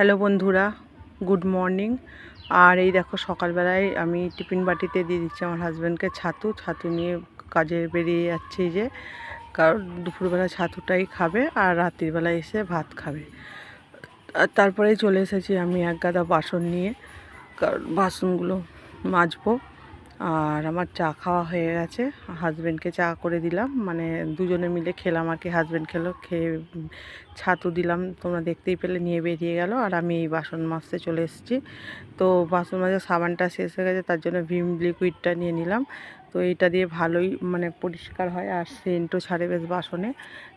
Hello বন্ধুরা, good morning. আর এই দেখো সকালবেলায় আমি টিফিন বাটিতে দিয়ে দিচ্ছি আমার হাজব্যান্ডকে ছাতু। ছাতু নিয়ে কাজে বেরিয়ে যাচ্ছি যে, কারণ দুপুরবেলা ছাতুটাই খাবে আর রাত্রিবেলা এসে ভাত খাবে। তারপরে তারপরেই চলে এসেছি আমি এক গাদা বাসন নিয়ে, কারণ বাসনগুলো মাজবো। আর আমার চা খাওয়া হয়ে গেছে। হাজব্যান্ডকে চা করে দিলাম। মানে দুজনে মিলে খেলাম আর কি। হাজব্যান্ড খেলো, খেয়ে ছাতু দিলাম। তোমরা দেখতেই পেলে, নিয়ে বেরিয়ে গেল। আর আমি এই বাসন মাজতে চলে এসেছি। তো বাসন মাজার সাবানটা শেষ হয়ে গেছে, তার জন্য ভিম লিকুইডটা নিয়ে নিলাম। তো এইটা দিয়ে ভালোই মানে পরিষ্কার হয়। আর সেন্টও ছাড়ে বেশ বাসনে।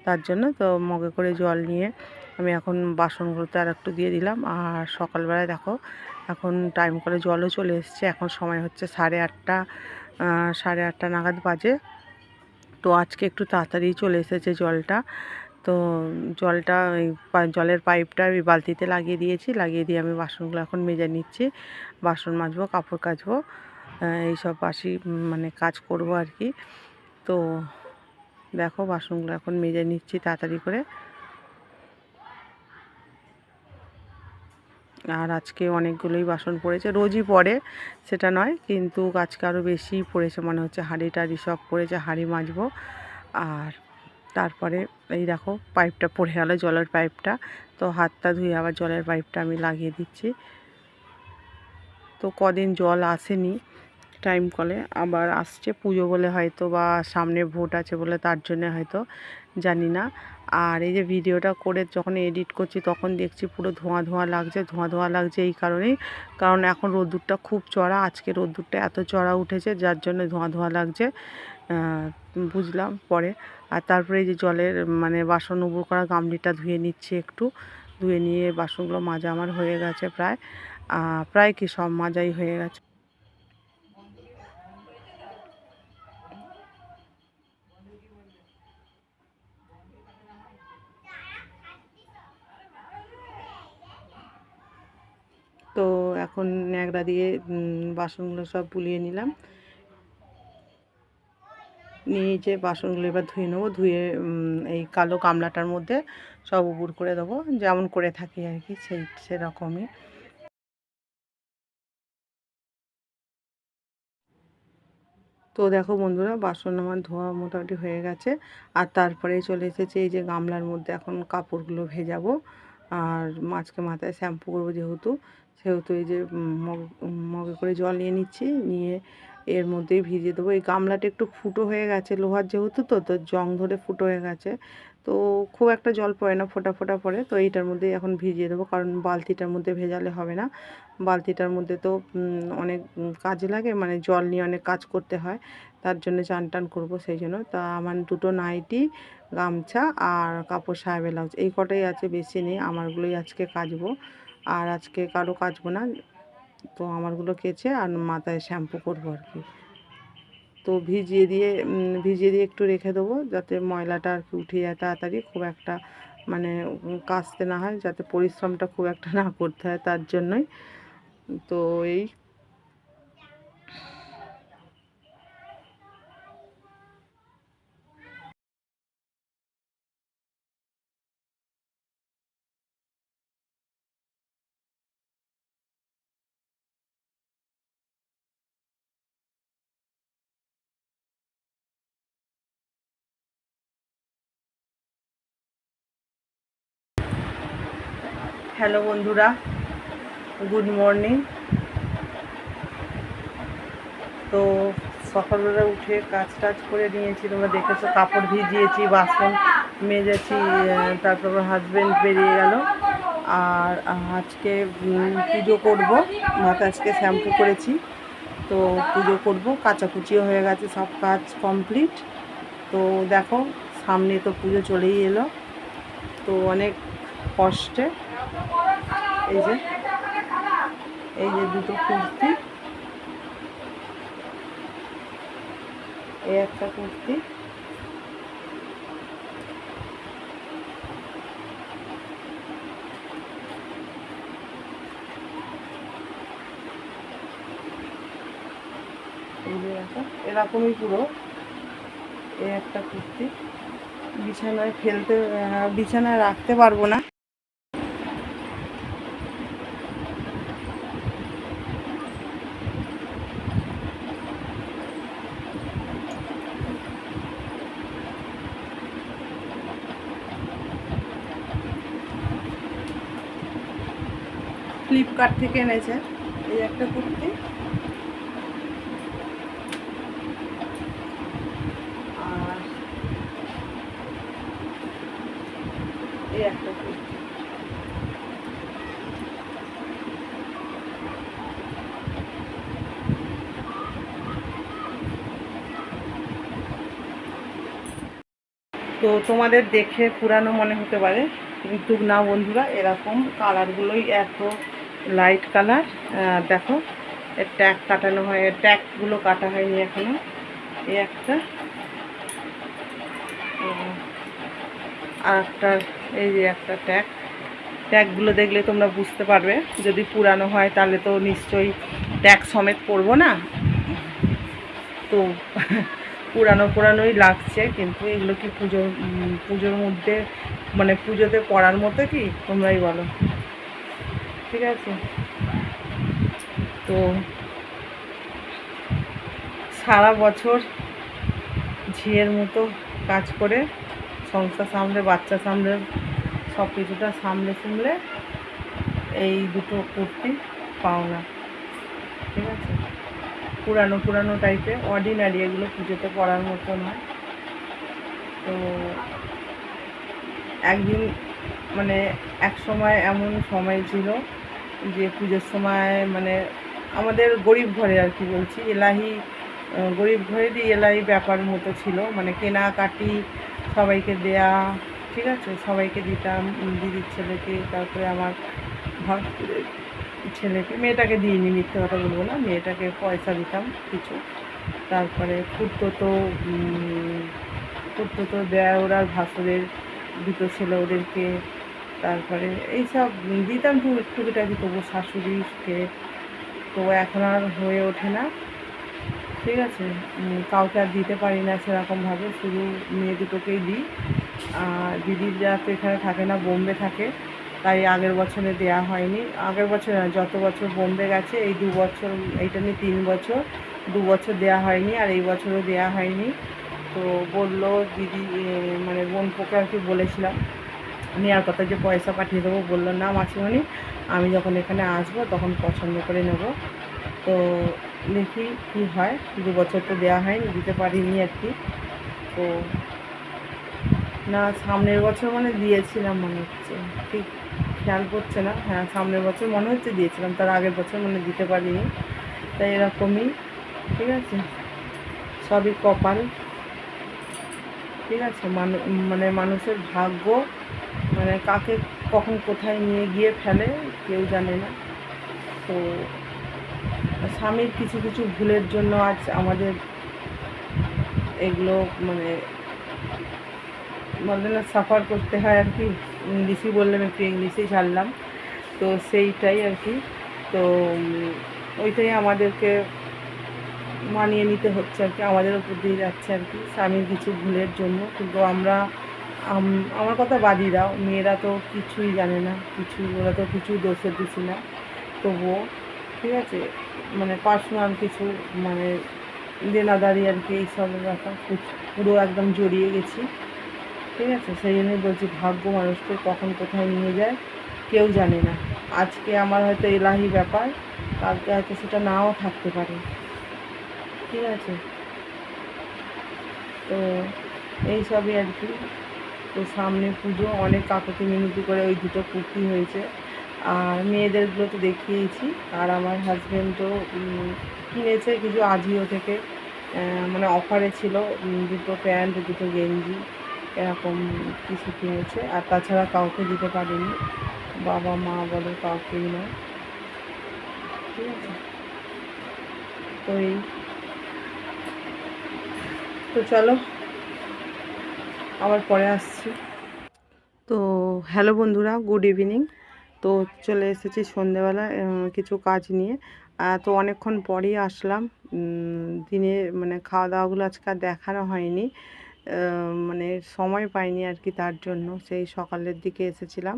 তার জন্য তো মগে করে জল নিয়ে আমি এখন বাসনগুলোতে আর একটু দিয়ে দিলাম। আর সকালবেলায় দেখো, এখন টাইম করে জলও চলে এসছে। এখন সময় হচ্ছে সাড়ে আটটা সাড়ে আটটা নাগাদ বাজে। তো আজকে একটু তাড়াতাড়ি চলে এসেছে জলটা। তো জলটা ওই জলের পাইপটা ওই বালতিতে লাগিয়ে দিয়েছি। লাগিয়ে দিয়ে আমি বাসনগুলো এখন মেজে নিচ্ছি। বাসন মাজবো, কাপড় কাচবো এইসব বাসি মানে কাজ করব আর কি। তো দেখো, বাসনগুলো এখন মেজে নিচ্ছি তাড়াতাড়ি করে। আর আজকে অনেকগুলোই বাসন পড়েছে, রোজই পড়ে সেটা নয়, কিন্তু আজকে আরও বেশি পড়েছে, মনে হচ্ছে হাঁড়ি টাড়ি সব পড়েছে হাঁড়ি মাজবো। আর তারপরে এই দেখো পাইপটা পড়ে গেলো, জলের পাইপটা। তো হাতটা ধুয়ে আবার জলের পাইপটা আমি লাগিয়ে দিচ্ছি। তো কদিন জল আসেনি টাইম কলে আবার আসছে পুজো বলে হয়তো বা সামনে ভোট আছে বলে তার জন্য হয়তো, জানি না। আর এই যে ভিডিওটা করে যখন এডিট করছি তখন দেখছি পুরো ধোঁয়া ধোঁয়া লাগছে, ধোঁয়া ধোঁয়া লাগছে এই কারণেই। কারণ এখন রোদ্দুরটা খুব চড়া, আজকে রোদ্দুরটা এত চড়া উঠেছে যার জন্য ধোঁয়া ধোঁয়া লাগছে বুঝলাম পরে। আর তারপরে এই যে জলের মানে বাসন উবুর করা গামলিটা ধুয়ে নিচ্ছি একটু। ধুয়ে নিয়ে বাসনগুলো মাজা আমার হয়ে গেছে প্রায়। প্রায় কি সব মাজাই হয়ে গেছে। তো এখন ন্যাকড়া দিয়ে বাসনগুলো সব বুলিয়ে নিলাম। নিয়ে যে বাসনগুলো এবার ধুয়ে নেব, ধুয়ে এই কালো গামলাটার মধ্যে সব উবুর করে দেবো। যেমন করে থাকি আর কি, সেই, সেরকমই। তো দেখো বন্ধুরা, বাসন আমার ধোয়া মোটামুটি হয়ে গেছে। আর তারপরে চলে এসেছে এই যে গামলার মধ্যে এখন কাপড়গুলো ভেজাবো। আর মাছকে মাথায় শ্যাম্পু করব যেহেতু সেহেতু এই যে মগ মগে করে জল নিয়ে নিচ্ছি, নিয়ে এর মধ্যেই ভিজিয়ে দেবো। এই গামলাটা একটু ফুটো হয়ে গেছে, লোহার যেহেতু তো তো জং ধরে ফুটো হয়ে গেছে, তো খুব একটা জল পড়ে না, ফোটা ফোটা পড়ে, তো এইটার মধ্যে এখন ভিজিয়ে দেবো, কারণ বালতিটার মধ্যে ভেজালে হবে না। বালতিটার মধ্যে তো অনেক কাজে লাগে মানে জল নিয়ে অনেক কাজ করতে হয়, তার জন্য চান টান করব সেই জন্য। তা আমার দুটো নাইটি, গামছা আর কাপড় সায়া ব্লাউজ, এই কটাই আছে, বেশি নেই, আমারগুলোই আজকে কাচবো। আর আজকে কারও কাচবো না, তো আমারগুলো কেচে আর মাথায় শ্যাম্পু করব আর কি। তো ভিজিয়ে দিয়ে ভিজিয়ে দিয়ে একটু রেখে দেবো যাতে ময়লাটা আর কি উঠে যায় তাড়াতাড়ি, খুব একটা মানে কাচতে না হয়, যাতে পরিশ্রমটা খুব একটা না করতে হয় তার জন্যই। তো এই হ্যালো বন্ধুরা, গুড মর্নিং। তো সকালবেলা উঠে কাজ টাজ করে নিয়েছি, তোমরা দেখেছ, কাপড় ভিজিয়েছি, বাসন মেজেছি তারপর হাজব্যান্ড বেরিয়ে গেল। আর আজকে পুজো করব মাথা আজকে শ্যাম্পু করেছি। তো পুজো করব, কাচাকুচিও হয়ে গেছে, সব কাজ কমপ্লিট তো দেখো, সামনে তো পুজো চলেই এলো। তো অনেক কষ্টে এই যে এই যে দুটো কুর্তি। এই একটা কুর্তি। এরকমই পুরো। এই একটা কুর্তি। বিছানায় ফেলতে বিছানায় রাখতে পারব না। ফ্লিপকার্ট থেকে এনেছে, এই একটা কুর্তি। আর এই তো তোমাদের দেখে পুরানো মনে হতে পারে, কিন্তু না বন্ধুরা, এরকম কালারগুলোই এত লাইট কালার দেখো, এর ট্যাগ কাটানো হয়, এর ট্যাগগুলো কাটা হয়নি এখনও। এই একটা আর একটা, এই যে একটা ট্যাগ ট্যাগগুলো দেখলে তোমরা বুঝতে পারবে, যদি পুরানো হয় তাহলে তো নিশ্চয়ই ট্যাগ সমেত পরবো না। তো পুরানো পুরানোই লাগছে, কিন্তু এগুলো কি পুজোর পুজোর মধ্যে মানে পুজোতে পড়ার মতো কি? তোমরাই বলো। ঠিক আছে। তো সারা বছর ঝিয়ের মতো কাজ করে, সংসার সামলে, বাচ্চা সামলে, সব কিছুটা সামলে সামলে এই দুটো কুর্তি পাও না। ঠিক আছে? পুরানো পুরানো টাইপের অর্ডিনারি এগুলো পুজোতে পড়ার মতো নয়। তো একদিন মানে এক সময় এমন সময় ছিল যে পুজোর সময় মানে আমাদের গরিব ঘরে আর কি বলছি, এলাহি গরিব ঘরেরই এলাহি ব্যাপার মতো ছিল। মানে কেনাকাটি সবাইকে দেয়া, ঠিক আছে? সবাইকে দিতাম দিদির ছেলেকে, তারপরে আমার ভাসুরের ছেলেকে, মেয়েটাকে দিইনি, মিথ্যে কথা বলব না, মেয়েটাকে পয়সা দিতাম কিছু। তারপরে খুঁড়তো তো খুঁড়তো তো দেয় ওরা, ভাসুরের, দুটো ছেলে ওদেরকে তারপরে এইসব দিতাম টুকিটাকি তবু শাশুড়িকে তো এখন আর হয়ে ওঠে না। ঠিক আছে কাউকে আর দিতে পারি না সেরকমভাবে শুধু মেয়ে দুটোকেই দিই। আর দিদিরা তো এখানে থাকে না বোম্বে থাকে তাই আগের বছরে দেয়া হয়নি। আগের বছর না, যত বছর বোম্বে গেছে এই দু বছর এইটা নিয়ে তিন বছর দু বছর দেয়া হয়নি আর এই বছরও দেয়া হয়নি। তো বলল দিদি মানে বোন পোকে আর কি বলেছিলাম নেওয়ার কথা যে পয়সা পাঠিয়ে দেবো বলল না মাসিমণি, আমি যখন এখানে আসব তখন পছন্দ করে নেব। তো দেখি কী হয়, দু বছর তো দেওয়া হয়নি, দিতে পারিনি আর কি। তো না, সামনের বছর মানে দিয়েছিলাম মনে হচ্ছে। ঠিক খেয়াল করছে না হ্যাঁ সামনের বছর মনে হচ্ছে দিয়েছিলাম, তার আগের বছর মানে দিতে পারিনি। তাই এরকমই, ঠিক আছে? সবই কপাল। ঠিক আছে? মানু মানে মানুষের ভাগ্য মানে কাকে কখন কোথায় নিয়ে গিয়ে ফেলে, কেউ জানে না। তো স্বামীর কিছু কিছু ভুলের জন্য আজ আমাদের এগুলো মানে বলে না সাফার করতে হয় আর কি। ইংলিশই বললাম, একটু ইংলিশেই ছাড়লাম। তো সেইটাই আর কি। তো ওইটাই আমাদেরকে মানিয়ে নিতে হচ্ছে আর কি, আমাদের উপর দিয়ে যাচ্ছে আর কি, স্বামীর কিছু ভুলের জন্য। কিন্তু আমরা আম- আমার কথা বাদই দাও। মেয়েরা তো কিছুই জানে না, কিছুই, ওরা তো কিছুই দোষের দিছি না। তবুও, ঠিক আছে? মানে পার্সোনাল কিছু মানে দেনাদারি আর কি এইসবের ব্যাপার। পুরো একদম জড়িয়ে গেছি। ঠিক আছে? সেই জন্যই বলছি, ভাগ্য মানুষকে কখন কোথায় নিয়ে যায়, কেউ জানে না। আজকে আমার হয়তো এলাহি ব্যাপার, কালকে হয়তো সেটা নাও থাকতে পারে। ঠিক আছে? তো, এইসবই আর কি। তো সামনে পুজো, অনেক কাকুতি মিনতি করে ওই দুটো কুর্তি হয়েছে। আর মেয়েদেরগুলো তো দেখিয়েছি আর আমার হাজব্যান্ডও কিনেছে কিছু আজিও থেকে। মানে অফারে ছিল দুটো প্যান্ট, দুটো গেঞ্জি, এরকম কিছু কিনেছে। আর তাছাড়া কাউকে দিতে পারিনি। বাবা, মা বলে, কাউকেই না ঠিক আছে? তো এই। তো চলো। আবার পরে আসছি। তো হ্যালো বন্ধুরা, গুড ইভিনিং। তো চলে এসেছি সন্ধেবেলা কিছু কাজ নিয়ে। তো অনেকক্ষণ পরেই আসলাম। দিনে মানে খাওয়া দাওয়াগুলো আজকে আর দেখানো হয়নি। মানে সময় পাইনি আর কি তার জন্য। সেই সকালের দিকে এসেছিলাম,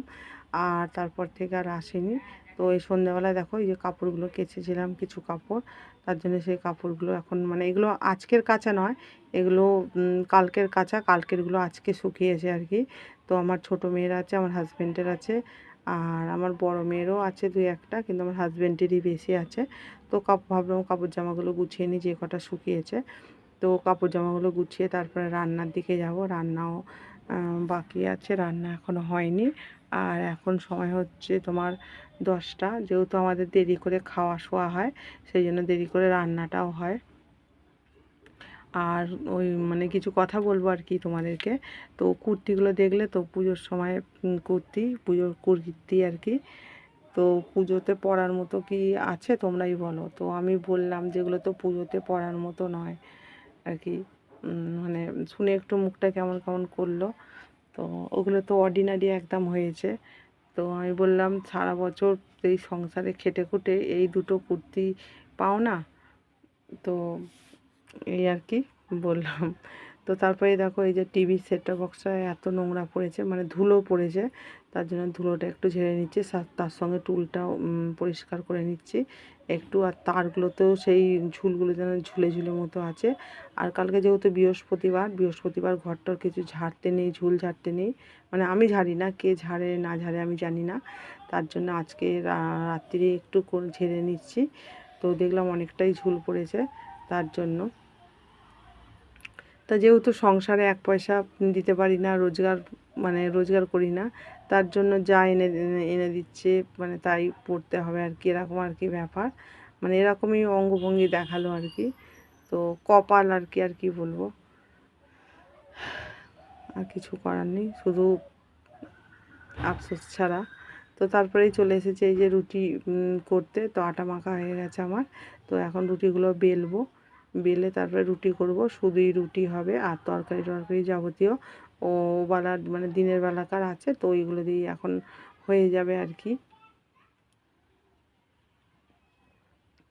আর তারপর থেকে আর আসিনি। তো এই সন্ধ্যেবেলায় দেখো এই যে কাপড়গুলো কেচেছিলাম কিছু কাপড়, তার জন্য সেই কাপড়গুলো এখন মানে এগুলো আজকের কাঁচা নয়, এগুলো কালকের কাঁচা, কালকেরগুলো আজকে শুকিয়েছে আর কি। তো আমার ছোটো মেয়ের আছে, আমার হাজব্যান্ডের আছে, আর আমার বড় মেয়েরও আছে দুই একটা, কিন্তু আমার হাজব্যান্ডেরই বেশি আছে। তো কাপ, ভাবলাম কাপড় জামাগুলো গুছিয়ে নিই, যে কটা শুকিয়েছে। তো কাপড় জামাগুলো গুছিয়ে তারপরে রান্নার দিকে যাব, রান্নাও বাকি আছে, রান্না এখনও হয়নি। আর এখন সময় হচ্ছে তোমার দশটা, যেহেতু আমাদের দেরি করে খাওয়া শোয়া হয়, সেই জন্য দেরি করে রান্নাটাও হয়। আর ওই মানে কিছু কথা বলব আর কি তোমাদেরকে। তো কুর্তিগুলো দেখলে তো পুজোর সময় কুর্তি, পুজোর কুর্তি আর কি। তো পুজোতে পরার মতো কি আছে তোমরাই বলো। তো আমি বললাম যেগুলো তো পুজোতে পরার মতো নয় আর কি। মানে শুনে একটু মুখটা কেমন কেমন করল। তো ওগুলো তো অর্ডিনারি একদম হয়েছে। তো আমি বললাম, সারা বছর এই সংসারে খেটে খুটে এই দুটো কুর্তি পাও না? তো এই আর কি বললাম। তো তারপরে দেখো এই যে টিভি সেটটা বক্সটা এত নোংরা পড়েছে মানে ধুলো পড়েছে, তার জন্য ধুলোটা একটু ঝেড়ে নিচ্ছি তার সঙ্গে টুলটাও পরিষ্কার করে নিচ্ছি। একটু আর তারগুলোতেও সেই ঝুলগুলো যেন ঝুলে ঝুলে মতো আছে। আর কালকে যেহেতু বৃহস্পতিবার বৃহস্পতিবার ঘরটার কিছু ঝাড়তে নেই, ঝুল ঝাড়তে নেই মানে আমি ঝাড়ি না, কে ঝাড়ে না ঝাড়ে আমি জানি না। তার জন্য আজকে রাত্রিরে একটু ঝেড়ে নিচ্ছি। তো দেখলাম অনেকটাই ঝুল পড়েছে তার জন্য। তা যেহেতু সংসারে এক পয়সা দিতে পারি না, রোজগার মানে রোজগার করি না, তার জন্য যা এনে, এনে- দিচ্ছে মানে তাই পড়তে হবে আর কি, এরকম আর কি ব্যাপার। মানে এরকমই অঙ্গভঙ্গি দেখাল আর কি। তো কপাল আর কি আর কি বলব? আর কিছু করার নেই, শুধু আফসোস ছাড়া। তো তারপরেই চলে এসেছে এই যে রুটি করতে, তো আটা মাখা হয়ে গেছে আমার। তো এখন রুটিগুলো বেলবো। বেলে তারপরে রুটি করব, শুধুই রুটি হবে আর তরকারি টরকারি যাবতীয়। ও বেলার মানে দিনের বেলাকার আছে, তো ওইগুলো দিয়ে এখন হয়ে যাবে আর কি।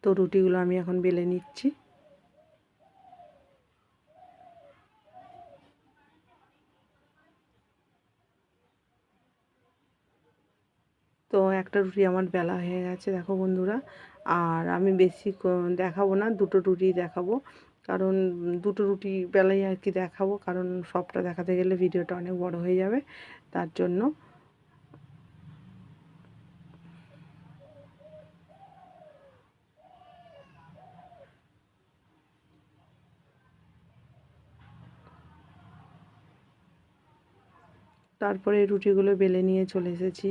তো রুটিগুলো আমি এখন বেলে নিচ্ছি। তো একটা রুটি আমার বেলা হয়ে গেছে, দেখো বন্ধুরা। আর আমি বেশি দেখাবো না, দুটো রুটি দেখাবো। কারণ দুটো রুটি বেলাই আর কি দেখাবো, কারণ সবটা দেখাতে গেলে ভিডিওটা অনেক বড় হয়ে যাবে, তার জন্য। তারপরে রুটিগুলো বেলে নিয়ে চলে এসেছি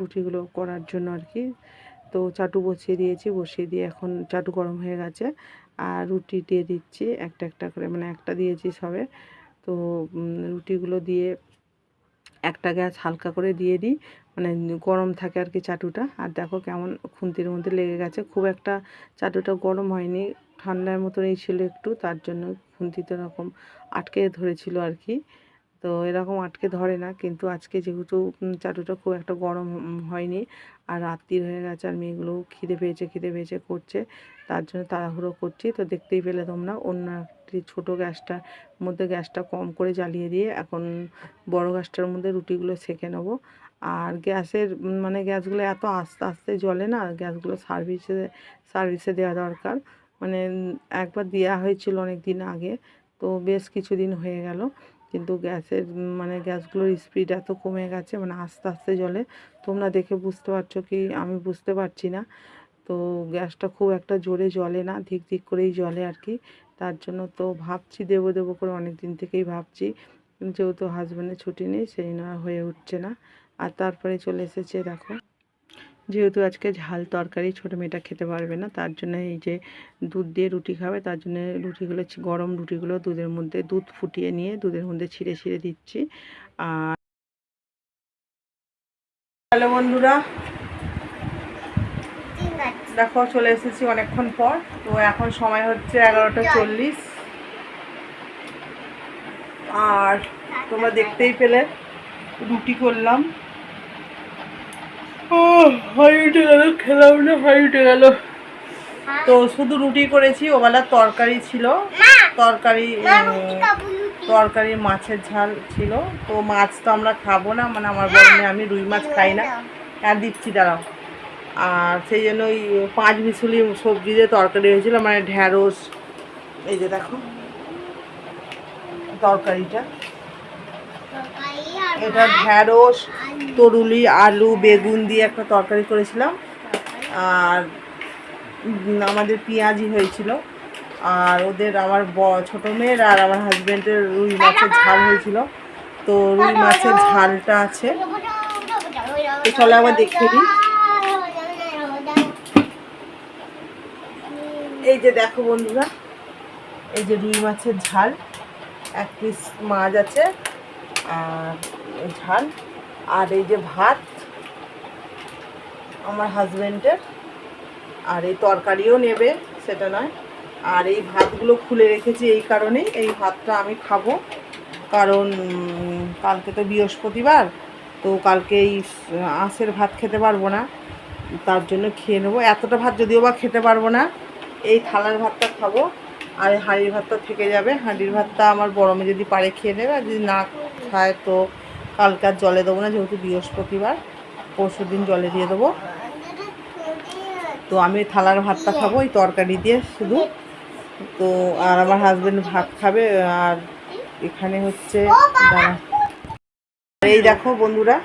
রুটিগুলো করার জন্য আর কি। তো চাটু বসিয়ে দিয়েছি, বসিয়ে দিয়ে এখন চাটু গরম হয়ে গেছে। আর রুটি দিয়ে দিচ্ছি একটা একটা করে মানে একটা দিয়েছি সবে। তো রুটিগুলো দিয়ে একটা গ্যাস হালকা করে দিয়ে দিই মানে গরম থাকে আর কি চাটুটা। আর দেখো কেমন খুন্তির মধ্যে লেগে গেছে। খুব একটা চাটুটা গরম হয়নি, ঠান্ডার মতনই ছিল একটু, তার জন্য খুন্তিতে এরকম আটকে ধরেছিল আর কি। তো এরকম আটকে ধরে না। কিন্তু আজকে যেহেতু চাটুটা খুব একটা গরম হয়নি। আর রাত্রির হয়ে গেছে আর মেয়েগুলো খিদে পেয়েছে খিদে পেয়েছে, করছে। তার জন্য তাড়াহুড়ো করছি। তো দেখতেই পেলে তোমরা, অন্য একটি ছোটো গ্যাসটার মধ্যে গ্যাসটা কম করে জ্বালিয়ে দিয়ে এখন বড় গ্যাসটার মধ্যে রুটিগুলো সেঁকে নেব। আর গ্যাসের মানে গ্যাসগুলো এত আস্তে আস্তে জ্বলে না, গ্যাসগুলো সার্ভিসে সার্ভিসে দেওয়া দরকার। মানে একবার দেওয়া হয়েছিল অনেক দিন আগে। তো বেশ কিছুদিন হয়ে গেল। কিন্তু গ্যাসের মানে গ্যাসগুলোর স্পিড এত কমে গেছে মানে আস্তে আস্তে জ্বলে তোমরা দেখে বুঝতে পারছ কি আমি বুঝতে পারছি না। তো গ্যাসটা খুব একটা জোরে জ্বলে না, ধিক ধিক করেই জ্বলে আর কি। তার জন্য তো ভাবছি, দেবো দেবো করে অনেক দিন থেকেই ভাবছি। যেহেতু হাজব্যান্ডের ছুটি নেই, সেই হয়ে উঠছে না। আর তারপরে চলে এসেছে, দেখো। যেহেতু আজকে ঝাল তরকারি ছোটো মেয়েটা খেতে পারবে না, তার জন্য এই যে দুধ দিয়ে রুটি খাবে, তার জন্য রুটিগুলো গরম রুটিগুলো দুধের মধ্যে, দুধ ফুটিয়ে নিয়ে দুধের মধ্যে ছিঁড়ে ছিঁড়ে দিচ্ছি। আর হ্যালো বন্ধুরা, দেখো চলে এসেছি অনেকক্ষণ পর, তো এখন সময় হচ্ছে এগারোটা চল্লিশ। আর তোমরা দেখতেই পেলে, রুটি করলাম। হাই উঠে গেল হাই উঠে গেল। তো শুধু রুটি করেছি ওবেলা তরকারি ছিল। তরকারি তরকারি মাছের ঝাল ছিল। তো মাছ তো আমরা খাব না মানে আমার আমি রুই মাছ খাই না। আর দিচ্ছি দাঁড়াও। আর সেই জন্য ওই পাঁচ মিশুলি সবজি দিয়ে তরকারি হয়েছিল মানে ঢ্যাঁড়স। এই যে দেখো তরকারিটা। এটা ঢ্যাঁড়স, তরুলি, আলু, বেগুন দিয়ে একটা তরকারি করেছিলাম। আর আমাদের পেঁয়াজি হয়েছিল। আর ওদের আমার ব, ছোটো মেয়ের আর আমার হাজব্যান্ডের রুই মাছের ঝাল হয়েছিল। তো রুই মাছের ঝালটা আছে। তো চলো একবার দেখে দিই এই যে দেখো বন্ধুরা, এই যে রুই মাছের ঝাল। এক পিস মাছ আছে। আর ঝাল আর এই যে ভাত আমার হাজব্যান্ডের আর এই তরকারিও নেবে, সেটা নয়। আর এই ভাতগুলো খুলে রেখেছি এই কারণেই, এই ভাতটা আমি খাব। কারণ কালকে তো বৃহস্পতিবার, তো কালকে এই আঁশের ভাত খেতে পারব না। তার জন্য খেয়ে নেব। এতটা ভাত যদিও বা খেতে পারব না, এই থালার ভাতটা খাব। আর হাঁড়ির ভাতটা থেকে যাবে। হাঁড়ির ভাতটা আমার গরমে যদি পারে খেয়ে নেবে, আর যদি না খায় তো কালকে আর জলে দেবো না যেহেতু বৃহস্পতিবার পরশু দিন জলে দিয়ে দেবো। তো আমি থালার ভাতটা খাব ওই তরকারি দিয়ে শুধু। তো আর আমার হাজবেন্ড ভাত খাবে আর এখানে হচ্ছে এই দেখো বন্ধুরা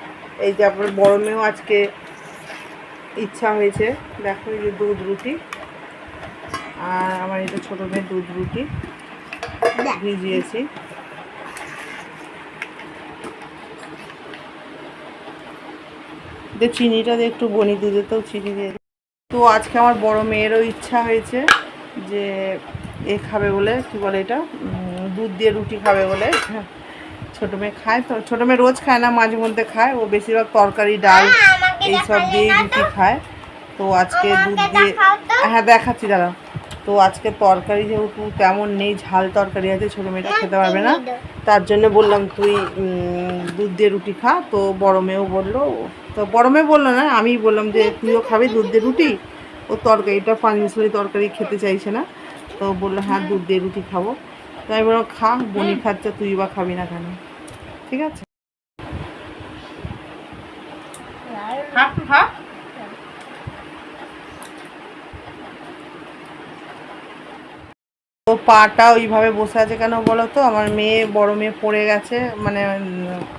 এই যে আপনার বড় মেয়েও আজকে ইচ্ছা হয়েছে। দেখো এই যে দুধ রুটি আর আমার এটা ছোটো মেয়ে দুধ রুটি ভিজিয়েছি। দিয়ে চিনিটা দিয়ে একটু বনি দুধেতেও চিনি দিয়ে। তো আজকে আমার বড় মেয়েরও ইচ্ছা হয়েছে যে এ খাবে বলে কি বলে এটা? দুধ দিয়ে রুটি খাবে বলে। হ্যাঁ ছোটো মেয়ে খায় তো ছোটো মেয়ে রোজ খায় না মাঝে মধ্যে খায়। ও বেশিরভাগ তরকারি ডাল এইসব দিয়েই রুটি খায়। তো আজকে দুধ দিয়ে হ্যাঁ দেখাচ্ছি দাঁড়া তো আজকে তরকারি যেহেতু তেমন নেই ঝাল তরকারি আছে ছোটো মেয়েটা খেতে পারবে না। তার জন্য বললাম তুই দুধ দিয়ে রুটি খা। তো বড় মেয়েও বলল তো বড় মেয়ে বলল না আমি বললাম যে তুইও খাবি দুধ দিয়ে রুটি? ও তরকারিটা পাঁচমিশালি তরকারি খেতে চাইছে না। তো বলল হ্যাঁ দুধ দিয়ে রুটি খাব। তো আমি বললাম খা বনি খাচ্ছে তুই বা খাবি না কেন? ঠিক আছে? খা খা। পাটা ওইভাবে বসে আছে কেন বলো তো? আমার মেয়ে, বড় মেয়ে পড়ে গেছে মানে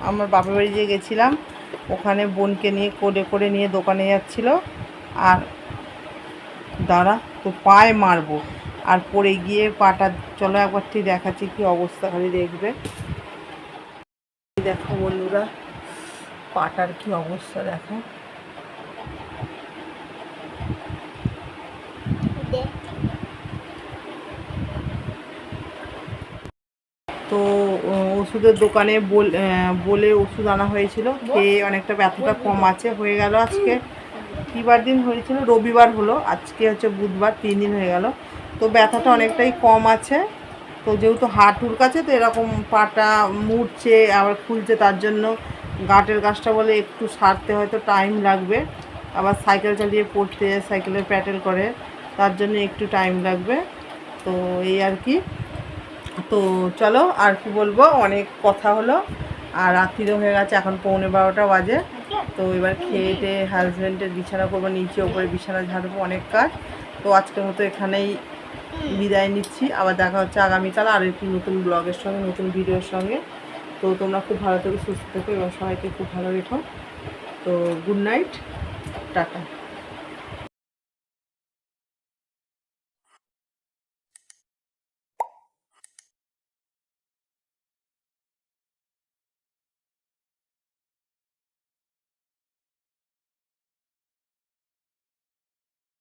আমার বাপের বাড়ি যে গেছিলাম, ওখানে বোনকে নিয়ে কোলে করে নিয়ে দোকানে যাচ্ছিল। আর দাঁড়া তো পায়ে মারবো। আর পড়ে গিয়ে পাটা, চলো একবার ঠিক দেখাচ্ছি কি অবস্থা, খালি দেখবে। দেখো বন্ধুরা, পাটার কি অবস্থা দেখো তো ও- ওষুধের দোকানে বল- ওষুধ আনা হয়েছিল, খেয়ে অনেকটা ব্যথাটা কম আছে, হয়ে গেল আজকে। কিবার দিন হয়েছিল, রবিবার হলো, আজকে হচ্ছে বুধবার, তিন দিন হয়ে গেল। তো ব্যথাটা অনেকটাই কম আছে। তো যেহেতু হাঁটুর কাছে, তো এরকম পাটা মুড়ছে, আবার খুলছে, তার জন্য গাঁটের গাছটা বলে একটু সারতে হয়তো টাইম লাগবে। আবার সাইকেল চালিয়ে পড়তে, সাইকেলের প্যাটেল করে, তার জন্য একটু টাইম লাগবে। তো এই আর কি। তো চলো আর কি বলব, অনেক কথা হলো আর রাত্রিও হয়ে গেছে, এখন পৌনে বারোটা বাজে। তো এবার খেয়ে টেয়ে হাজব্যান্ডের বিছানা করব, নিচে ওপরে বিছানা ঝাড়বো অনেক কাজ। তো আজকের মতো এখানেই বিদায় নিচ্ছি। আবার দেখা হচ্ছে আগামীকাল আর একটি নতুন ব্লগের সঙ্গে, নতুন ভিডিওর সঙ্গে। তো তোমরা খুব ভালো থেকো, সুস্থ থেকো এবং সবাইকে খুব ভালো রেখো। তো গুড নাইট টাটা।